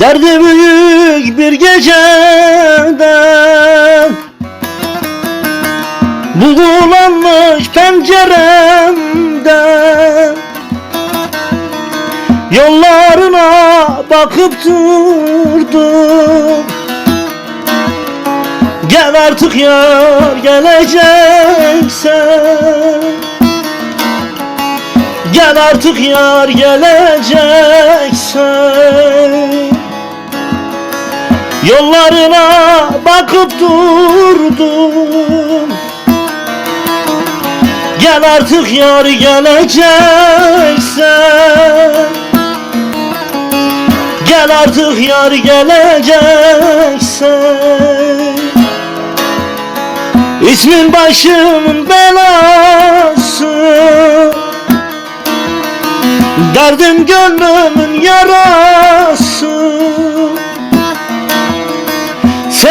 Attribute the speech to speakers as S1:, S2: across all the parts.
S1: Derdi büyük bir gecede Buğulanmış penceremde Yollarına bakıp durdum. Gel artık yar geleceksen. Gel artık yar geleceksen Yollarına bakıp durdum. Gel artık yar geleceksen. Gel artık yar geleceksen. İsmin başımın belası. Derdim gönlümün yarası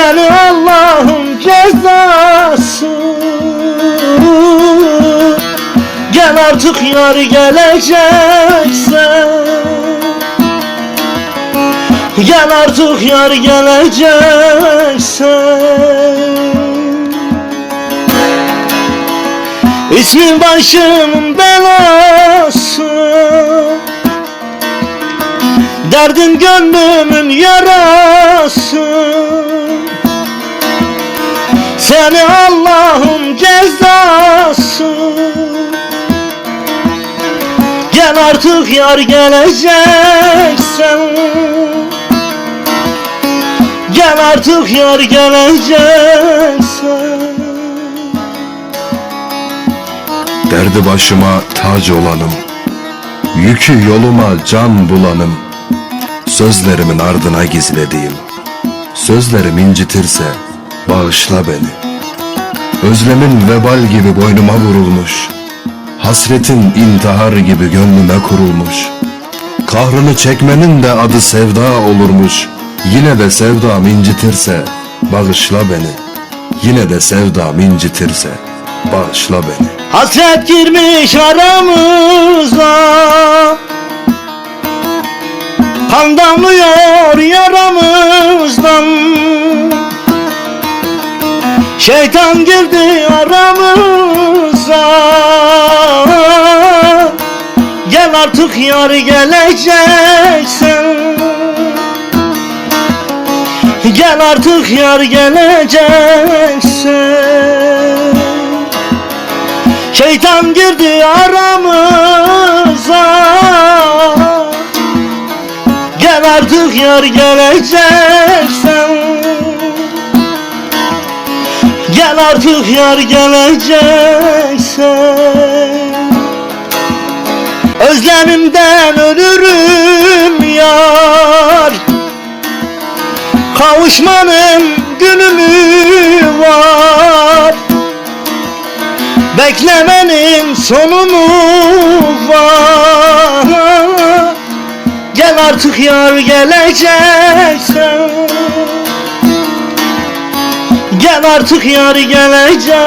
S1: Seni Allah'ın cezası. Gel artık yar geleceksen Gel artık yar geleceksen İsmin başımın belası. Derdin gönlümün yarası Seni Allah'ın cezası. Gel artık yar geleceksen. Gel artık yar geleceksen.
S2: Derdi başıma tac olanım Yükü yoluma can bulanım. Sözlerimin ardına gizlediğim Sözlerim incitirse bağışla beni. Özlemin vebal gibi boynuma vurulmuş. Hasretin intihar gibi gönlüme kurulmuş. Kahrını çekmenin de adı sevda olurmuş. Yine de sevdam incitirse bağışla beni. Yine de sevdam incitirse bağışla beni.
S1: Hasret girmiş aramıza Kan damlıyor yaramızdan Şeytan girdi aramıza. Gel artık yar geleceksen Gel artık yar geleceksen Şeytan girdi aramıza. Gel artık yar geleceksen Gel artık yar geleceksen Özlemimden ölürüm yar. Kavuşmanın günü mü var. Beklemenin sonu var. Gel artık yar geleceksen Gel artık yar geleceksen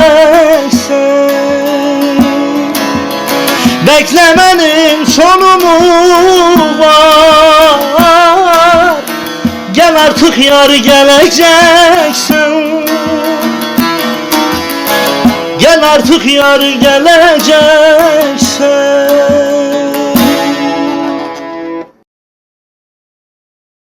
S1: Beklemenin sonu mu var. Gel artık yar geleceksen Gel artık yar geleceksin